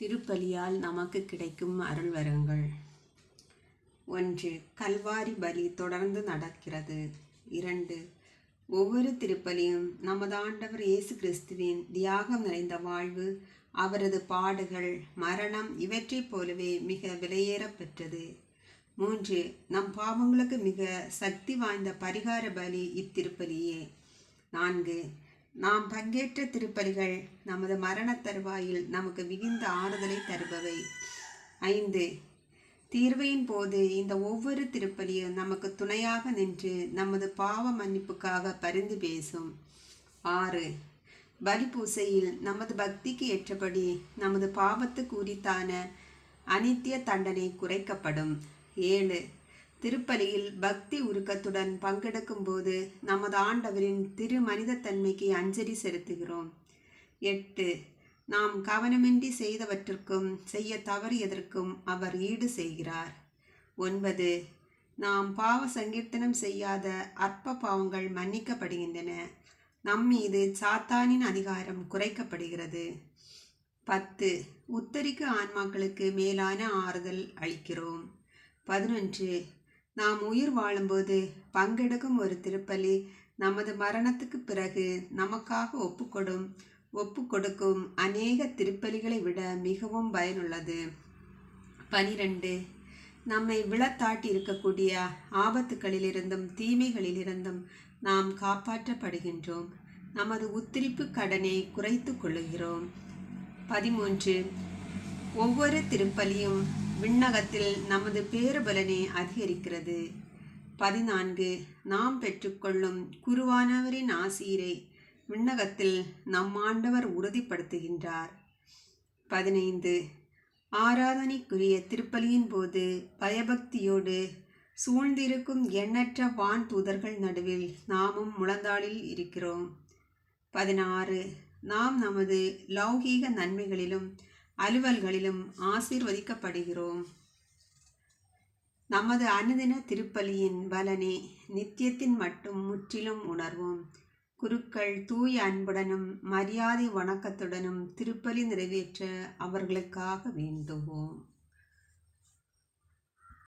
திருப்பலியால் நமக்கு கிடைக்கும் அருள்வரங்கள். ஒன்று கல்வாரி பலி தொடர்ந்து நடக்கிறது. இரண்டு ஒவ்வொரு திருப்பலியும் நமது ஆண்டவர் இயேசு கிறிஸ்துவின் தியாகம் நிறைந்த வாழ்வு அவரது பாடுகள் மரணம் இவற்றைப் போலவே மிக விலையேறப்பெற்றது மூன்று நம் பாவங்களுக்கு மிக சக்தி வாய்ந்த பரிகார பலி இத்திருப்பலியே. நான்கு நாம் பங்கேற்ற திருப்பலிகள் நமது மரணத் தருவாயில் நமக்கு மிகுந்த ஆறுதலை தருபவை. ஐந்து தீர்வையின் போது இந்த ஒவ்வொரு திருப்பலியும் நமக்கு துணையாக நின்று நமது பாவ மன்னிப்புக்காக பரிந்து பேசும். ஆறு பலி பூசையில் நமது பக்திக்கு ஏற்றபடி நமது பாவத்துக்கு உரித்தான அனித்திய தண்டனை குறைக்கப்படும். ஏழு திருப்பலியில் பக்தி உருக்கத்துடன் பங்கெடுக்கும் போது நமது ஆண்டவரின் திரு மனிதத்தன்மைக்கு அஞ்சலி செலுத்துகிறோம். எட்டு. நாம் கவனமின்றி செய்தவற்றிற்கும் செய்ய தவறியதற்கும் அவர் ஈடு செய்கிறார். ஒன்பது. நாம் பாவ சங்கீர்த்தனம் செய்யாத அற்ப பாவங்கள் மன்னிக்கப்படுகின்றன. நம் மீது சாத்தானின் அதிகாரம் குறைக்கப்படுகிறது. பத்து. உத்தரிக்கு ஆன்மாக்களுக்கு மேலான ஆறுதல் அளிக்கிறோம். பதினொன்று. நாம் உயிர் வாழும்போது பங்கெடுக்கும் ஒரு திருப்பலி நமது மரணத்துக்கு பிறகு நமக்காக ஒப்புக்கொடும் ஒப்பு கொடுக்கும் அநேக திருப்பலிகளை விட மிகவும் பயனுள்ளது. பனிரெண்டு. நம்மை விழத்தாட்டி இருக்கக்கூடிய ஆபத்துகளிலிருந்தும் தீமைகளிலிருந்தும் நாம் காப்பாற்றப்படுகின்றோம். நமது உத்திரிப்பு கடனை குறைத்து கொள்ளுகிறோம். பதிமூன்று. ஒவ்வொரு திருப்பலியும் விண்ணகத்தில் நமது பேறுபலனை அதிகரிக்கிறது. பதினான்கு. நாம் பெற்றுக்கொள்ளும் குருவானவரின் ஆசீரை விண்ணகத்தில் நம் ஆண்டவர் உறுதிப்படுத்துகின்றார். பதினைந்து. ஆராதனைக்குரிய திருப்பலியின் போது பயபக்தியோடு சூழ்ந்திருக்கும் எண்ணற்ற வான் தூதர்கள் நடுவில் நாமும் முழந்தாளில் இருக்கிறோம். பதினாறு. நாம் நமது லௌகீக நன்மைகளிலும் அலுவல்களிலும் ஆசீர்வதிக்கப்படுகிறோம். நமது அனுதின திருப்பலியின் பலனை நித்தியத்தின் மட்டும் முற்றிலும் உணர்வோம். குருக்கள் தூய அன்புடனும் மரியாதை வணக்கத்துடனும் திருப்பலி நிறைவேற்ற அவர்களுக்காக வேண்டுவோம்.